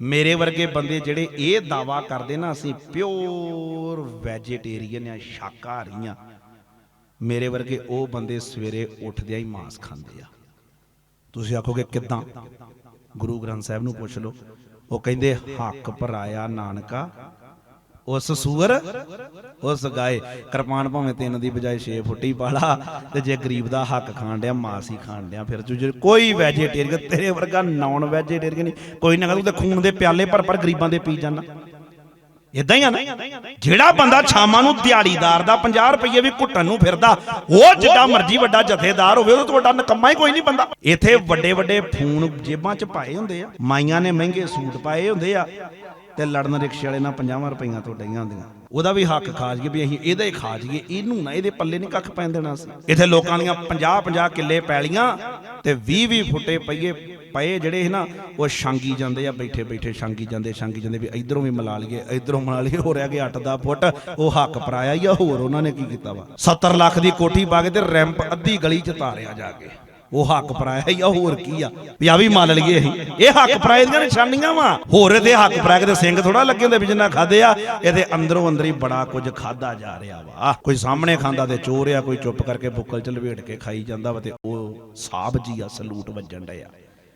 ਮੇਰੇ ਵਰਗੇ ਬੰਦੇ ਜਿਹੜੇ ਇਹ ਦਾਵਾ ਕਰਦੇ ਨਾ, ਅਸੀਂ ਪਿਓਰ ਵੈਜੀਟੇਰੀਅਨ ਆ, ਸ਼ਾਕਾਹਾਰੀ ਆ। ਮੇਰੇ ਵਰਗੇ ਉਹ ਬੰਦੇ ਸਵੇਰੇ ਉੱਠਦਿਆਂ ਹੀ ਮਾंस ਖਾਂਦੇ ਆ। ਤੁਸੀਂ ਆਖੋਗੇ, ਕਿਦਾਂ? ਗੁਰੂ ਗ੍ਰੰਥ ਸਾਹਿਬ ਨੂੰ ਪੁੱਛ ਲਓ। ਉਹ ਕਹਿੰਦੇ, ਹੱਕ ਭਰਾਇਆ ਨਾਨਕਾ ਉਸ ਸੂਰ ਉਸ ਗਾਏ ਕਿਰਪਾਨ ਭਾਵੇਂ ਤਿੰਨ ਦੀ ਬਜਾਏ 6 ਫੁੱਟੀ ਪਾਲਾ ਤੇ ਜੇ ਗਰੀਬ ਦਾ ਹੱਕ ਖਾਣ ਡਿਆ, ਮਾਸ ਹੀ ਖਾਣ ਡਿਆ, ਫਿਰ ਜੇ ਕੋਈ ਵੈਜੀਟੇਰੀਅਨ ਤੇਰੇ ਵਰਗਾ ਨਾਨ ਵੈਜੀਟੇਰੀਅਨ ਨਹੀਂ। ਕੋਈ ਨਾ ਤੂੰ ਤੇ ਖੂਨ ਦੇ ਪਿਆਲੇ ਭਰ ਭਰ ਗਰੀਬਾਂ ਦੇ ਪੀ ਜਾਂਦਾ। ਇਦਾਂ ਹੀ ਆ ਨਾ, ਜਿਹੜਾ ਬੰਦਾ ਛਾਮਾਂ ਨੂੰ ਦਿਹਾੜੀਦਾਰ ਦਾ 50 ਰੁਪਏ ਵੀ ਘੁੱਟਣ ਨੂੰ ਫਿਰਦਾ, ਉਹ ਜਿੱਡਾ ਮਰਜ਼ੀ ਵੱਡਾ ਜਥੇਦਾਰ ਹੋਵੇ, ਉਹ ਤੋਂ ਵੱਡਾ ਨਕਮਾ ਹੀ ਕੋਈ ਨਹੀਂ ਬੰਦਾ। ਇੱਥੇ ਵੱਡੇ ਵੱਡੇ ਫੋਨ ਜੇਬਾਂ 'ਚ ਪਾਏ ਹੁੰਦੇ ਆ, ਮਾਈਆਂ ਨੇ ਮਹਿੰਗੇ ਸੂਟ ਪਾਏ ਹੁੰਦੇ ਆ। ਤੇ ਲੜਨ ਰਿਕਸ਼ੇ ਵਾਲੇ ਨਾਲ 50 ਰੁਪਈਆਂ ਤੋਂ ਡਈਆਂ ਹੁੰਦੀਆਂ। ਉਹਦਾ ਵੀ ਹੱਕ ਖਾ ਜੀਏ ਵੀ ਅਸੀਂ ਇਹਦਾ ਹੀ ਖਾ ਜੀਏ ਇਹਨੂੰ ਨਾ, ਇਹਦੇ ਪੱਲੇ ਨਹੀਂ ਕੱਖ ਪੈਣ ਦੇਣਾ ਸੀ। ਇੱਥੇ ਲੋਕਾਂ ਦੀਆਂ 50 50 ਕਿੱਲੇ ਪੈਲੀਆਂ ਤੇ 20 20 ਫੁੱਟੇ ਪਈਏ, ਪਏ ਜਿਹੜੇ ਸੀ ਨਾ, ਉਹ ਛਾਂਗੀ ਜਾਂਦੇ ਆ ਬੈਠੇ ਬੈਠੇ ਛਾਂਗੀ ਜਾਂਦੇ ਛਾਂਗੀ ਜਾਂਦੇ, ਵੀ ਇਧਰੋਂ ਵੀ ਮਿਲਾ ਲਈਏ, ਇਧਰੋਂ ਮਲਾ ਲਈਏ, ਹੋ ਰਿਹਾ ਕਿ 8 ਦਾ ਫੁੱਟ, ਉਹ ਹੱਕ ਪਰਾਇਆ ਹੀ ਆ, ਹੋਰ ਉਹਨਾਂ ਨੇ ਕੀ ਕੀਤਾ ਵਾ? 70 ਲੱਖ ਦੀ ਕੋਠੀ ਪਾ ਕੇ ਤੇ ਰੈਂਪ ਅੱਧੀ ਗਲੀ ਚ ਤਾਰਿਆ ਜਾ ਕੇ। ਉਹ ਹੱਕ ਪਰਾਇਆ ਹੀ ਆ ਹੋਰ ਕੀ ਆ? ਵੀ ਆ ਵੀ ਮੰਨ ਲਈਏ ਇਹ ਹੱਕ ਪਰਾਏ ਦੀਆਂ ਨਿਸ਼ਾਨੀਆਂ ਵਾ। ਹੋਰ ਇਹਦੇ ਹੱਕ ਪਰਾਏ ਦੇ ਸਿੰਘ ਥੋੜਾ ਲੱਗੇ ਹੁੰਦੇ ਵੀ ਜਿੰਨਾ ਖਾਦੇ ਆ, ਇਹਦੇ ਅੰਦਰੋਂ ਅੰਦਰ ਹੀ ਬੜਾ ਕੁਝ ਖਾਦਾ ਜਾ ਰਿਹਾ ਵਾ। ਕੋਈ ਸਾਹਮਣੇ ਖਾਂਦਾ ਤੇ ਚੋਰ ਆ, ਕੋਈ ਚੁੱਪ ਕਰਕੇ ਬੁੱਕਲ ਚ ਲਵੇਟ ਕੇ ਖਾਈ ਜਾਂਦਾ ਵਾ ਤੇ ਉਹ ਸਾਬ ਜੀ ਆ, ਸਲੂਟ ਵੱਜਣ ਡਿਆ।